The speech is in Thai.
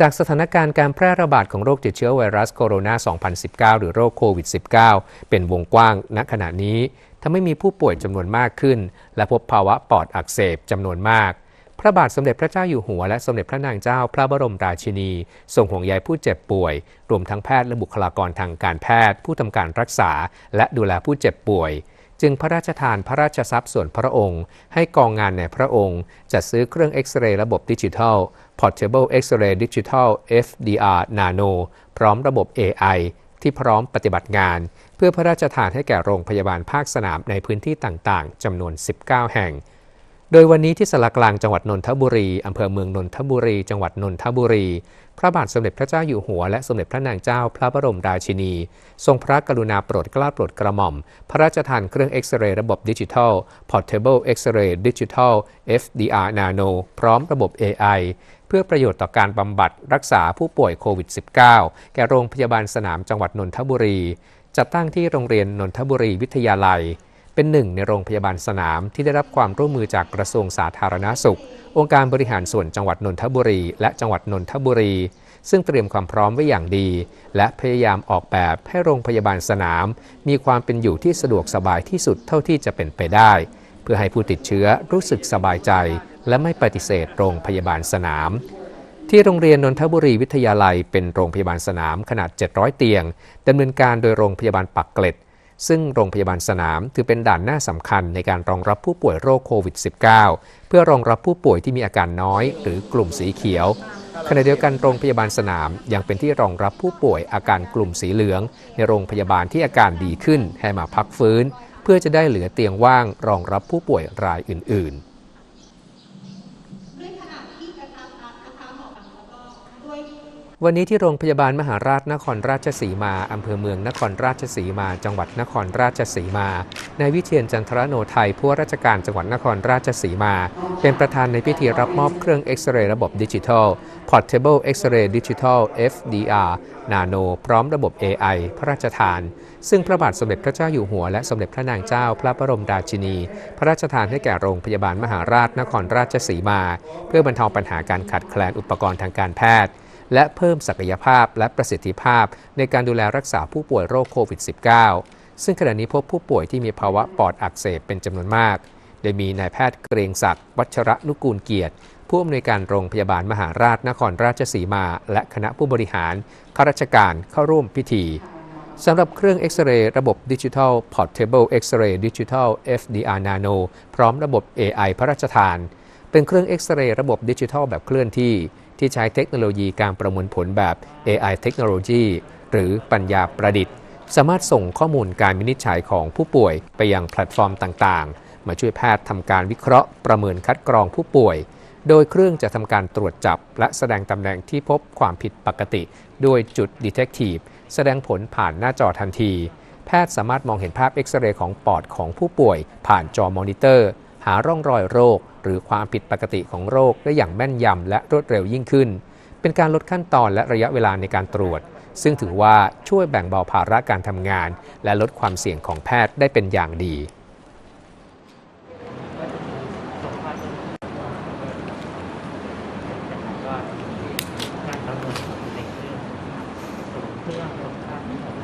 จากสถานการณ์การแพร่ระบาดของโรคติดเชื้อไวรัสโคโรนา 2019 หรือโรคโควิด -19 เป็นวงกว้างณขณะนี้ทำให้มีผู้ป่วยจำนวนมากขึ้น และพบภาวะปอดอักเสบจำนวนมาก พระบาทสมเด็จพระเจ้าอยู่หัวและสมเด็จพระนางเจ้าพระบรมราชินี ทรงห่วงใยผู้เจ็บป่วย รวมทั้งแพทย์และบุคลากรทางการแพทย์ ผู้ทำการรักษา และดูแลผู้เจ็บป่วย จึงพระราชทานพระราชทรัพย์ส่วนพระองค์ ให้กองงานในพระองค์ จัดซื้อเครื่องเอ็กซเรย์ระบบดิจิทัล Portable X-ray Digital FDR Nano พร้อมระบบ AI ที่พร้อมปฏิบัติงาน เพื่อพระราชทานให้แก่โรงพยาบาลภาคสนามในพื้นที่ต่างๆจำนวน 19 แห่ง โดยวันนี้ที่สารกลางจังหวัดนนทบุรี อำเภอเมืองนนทบุรี จังหวัดนนทบุรี พระบาทสมเด็จพระเจ้าอยู่หัว และสมเด็จพระนางเจ้าพระบรมราชินี ทรงพระกรุณาโปรดเกล้าโปรดกระหม่อม พระราชทานเครื่องเอ็กซเรย์ระบบดิจิทัล Portable X-ray Digital FDR Nano พร้อมระบบ AI เพื่อประโยชน์ต่อการบำบัดรักษาผู้ป่วยโควิด -19 แก่โรงพยาบาลสนามจังหวัดนนทบุรี จัดตั้งที่โรงเรียนนนทบุรีวิทยาลัย เป็นหนึ่งในโรงพยาบาลสนามที่ได้รับความร่วมมือจากกระทรวงสาธารณาสุข องค์การบริหารส่วนจังหวัดนนทบุรี และจังหวัดนนทบุรี ซึ่งเตรียมความพร้อมไว้อย่างดี และพยายามออกแบบให้โรงพยาบาลสนาม มีความเป็นอยู่ที่สะดวกสบายที่สุดเท่าที่จะเป็นไปได้ เพื่อให้ผู้ติดเชื้อรู้สึกสบายใจ และไม่ปฏิเสธโรงพยาบาลสนามที่โรงเรียนนนทบุรีวิทยาลัยเป็นโรงพยาบาลสนามขนาด 700 เตียงดำเนินการโดยโรงพยาบาลปักเกร็ด ซึ่งโรงพยาบาลสนามถือเป็นด่านหน้าสำคัญในการรองรับผู้ป่วยโรคโควิด -19 เพื่อรองรับผู้ป่วยที่มีอาการน้อย หรือกลุ่มสีเขียว ขณะเดียวกันโรงพยาบาลสนามยังเป็นที่รองรับผู้ป่วยอาการกลุ่มสีเหลือง ในโรงพยาบาลที่อาการดีขึ้นให้มาพักฟื้น เพื่อจะได้เหลือเตียงว่างรองรับผู้ป่วยรายอื่น ๆ วันนี้ที่โรงพยาบาลมหาราชนครราชสีมาอำเภอเมืองนครราชสีมา จังหวัดนครราชสีมานายวิเชียนจันทรโนไทยผู้ว่าราชการจังหวัดนครราชสีมา เป็นประธานในพิธีรับมอบเครื่องเอ็กซเรย์ระบบดิจิทัล Portable X-ray Digital FDR Nano พร้อมระบบ AI พระราชทาน ซึ่งพระบาทสมเด็จพระเจ้าอยู่หัวและสมเด็จพระนางเจ้าพระบรมราชินี พระราชทานให้แก่โรงพยาบาลมหาราชนครราชสีมา เพื่อบรรเทาปัญหาการขาดแคลนอุปกรณ์ทางการแพทย์ และเพิ่มศักยภาพและประสิทธิภาพ ในการดูแลรักษาผู้ป่วยโรคโควิด -19 ซึ่งขณะนี้พบผู้ป่วยที่มีภาวะปอดอักเสบเป็นจำนวนมาก โดยมีนายแพทย์เกรงศักดิ์วัชระนุกูลเกียรติ ผู้อำนวยการโรงพยาบาลมหาราชนครราชสีมา และคณะผู้บริหารข้าราชการเข้าร่วมพิธีสำหรับเครื่องเอ็กซเรย์ระบบดิจิทัล Portable X-ray Digital FDR Nano พร้อมระบบ AI พระราชทาน เป็นเครื่องเอ็กซเรย์ระบบดิจิทัลแบบเคลื่อนที่ ที่ใช้เทคโนโลยีการประมวลผลแบบ AI Technology หรือปัญญาประดิษฐ์ สามารถส่งข้อมูลการวินิจฉัยของผู้ป่วยไปยังแพลตฟอร์มต่างๆ มาช่วยแพทย์ทำการวิเคราะห์ ประเมินคัดกรองผู้ป่วย โดยเครื่องจะทำการตรวจจับ และแสดงตำแหน่งที่พบความผิดปกติ ด้วยจุด Detective แสดงผลผ่านหน้าจอทันที แพทย์สามารถมองเห็นภาพเอ็กซเรย์ของปอดของผู้ป่วย ผ่านจอมอนิเตอร์ หาร่องรอยโรค หรือความผิดปกติของโรคได้อย่างแม่นยำและรวดเร็วยิ่งขึ้น เป็นการลดขั้นตอนและระยะเวลาในการตรวจ ซึ่งถือว่าช่วยแบ่งเบาภาระการทำงาน และลดความเสี่ยงของแพทย์ได้เป็นอย่างดีการประเนในเรื่องของเค่องของค่า